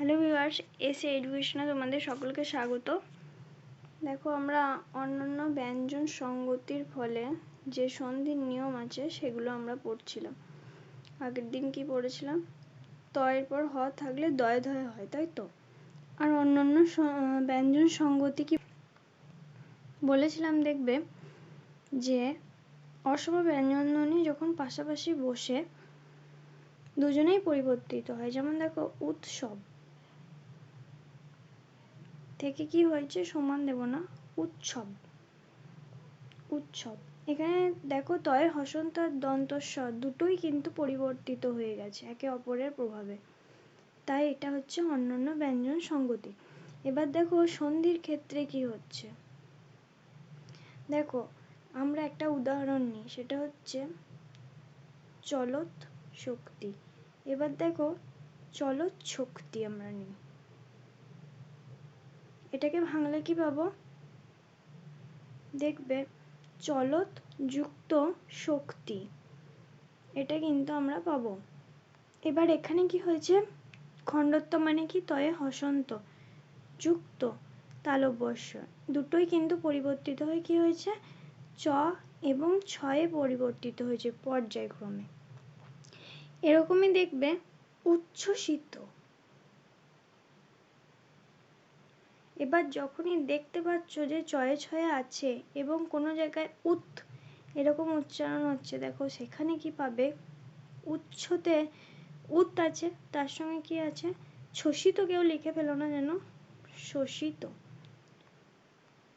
Hello viewers এসে এডুকেশনে তোমাদের সকলকে স্বাগত। দেখো, আমরা অন্যান্য ব্যঞ্জন সঙ্গতির ফলে যে সন্ধির নিয়ম আছে, সেগুলো আমরা পড়ছিলাম। আগের দিন কি পড়েছিলাম? তয়ের পর হ থাকলে দয় ধয় হয়, তাই তো? আর অন্যান্য ব্যঞ্জন সঙ্গতি কি? বলেছিলাম, দেখবে যে অসম ব্যঞ্জনধ্বনি যখন পাশাপাশি বসে, দুজনেই পরিবর্তিত হয়। যেমন দেখো, উৎসব। থেকে কি হয়েছে? সমান দেব না। উৎসব। উৎসব। এখানে দেখো তয়, হসন্ত আর দন্তস্বর দুটোই কিন্তু পরিবর্তিত হয়ে গেছে একে অপরের প্রভাবে। তাই এটা হচ্ছে অন্যান্য ব্যঞ্জন সঙ্গতি। এবার দেখো সন্ধির ক্ষেত্রে কি হচ্ছে? দেখো, আমরা একটা উদাহরণ নিই, সেটা হচ্ছে চলত শক্তি। এবার দেখো চলত শক্তি আমরা নিই। এটাকে ভাঙলে কি পাবো? দেখবে চলত যুক্ত শক্তি, এটা কিন্তু আমরা পাবো। এবার এখানে কি হয়েছে? খণ্ডত্ব মানে কি? তয়ে হসন্ত, যুক্ত, তালব্যস্য। দুটোই কিন্তু পরিবর্তিত হয়ে কি হয়েছে? চ এবং ছয়ে পরিবর্তিত হয়েছে পর্যায়ক্রমে। এরকমই দেখবে উচ্ছ্বসিত এবার যখনই দেখতে পাচ্ছ যে ছয়ে ছয়ে আছে এবং কোনো জায়গায় উত, এরকম উচ্চারণ হচ্ছে, দেখো সেখানে কি পাবে? উচ্ছতে উত আছে, তার সঙ্গে কি আছে? শোষিত কেউ লিখে ফেলো না যেন, শোষিত।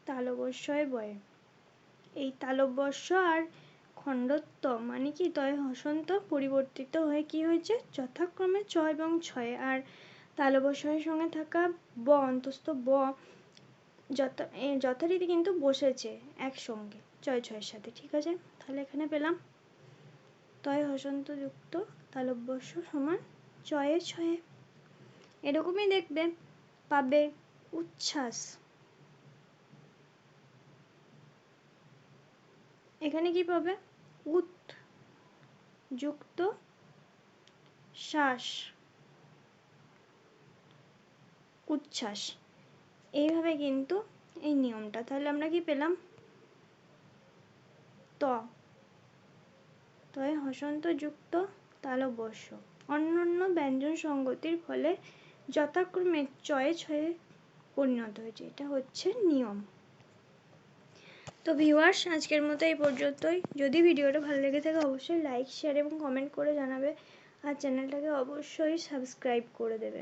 তালবস্যয় বয়ে। এই তালব্যস্য আর খণ্ডত্ব মানে কি? তয় হসন্ত পরিবর্তিত হয়ে কি হয়েছে? যথাক্রমে ছ এবং ছয়। আর তালবস্যের সঙ্গে থাকা ব, অন্তস্থ ব যথা যথারীতি কিন্তু বসেছে একসঙ্গে। ছয়, ছয়ের সাথে, ঠিক আছে? তাহলে এখানে পেলাম। তয় হসন্ত যুক্ত তালব্যস্য সমান ছয়ে ছয়ে। এরকমই দেখবে, পাবে উচ্ছ্বাস। এখানে কি পাবে? উত যুক্ত শ্বাস। উচ্ছ্বাস। এইভাবে কিন্তু এই নিয়মটা। তাহলে আমরা কি পেলাম? ত। তয় হসন্ত যুক্ত তালব্যস্য অন্যান্য ব্যঞ্জন সঙ্গতির ফলে যথাক্রমে চয়ে ছয়ে পরিণত হয়েছে। এটা হচ্ছে নিয়ম। তো ভিউয়ার্স, আজকের মতো এই পর্যন্তই। যদি ভিডিওটা ভালো লেগে থাকে, অবশ্যই লাইক, শেয়ার এবং কমেন্ট করে জানাবে। আর চ্যানেলটাকে অবশ্যই সাবস্ক্রাইব করে দেবে।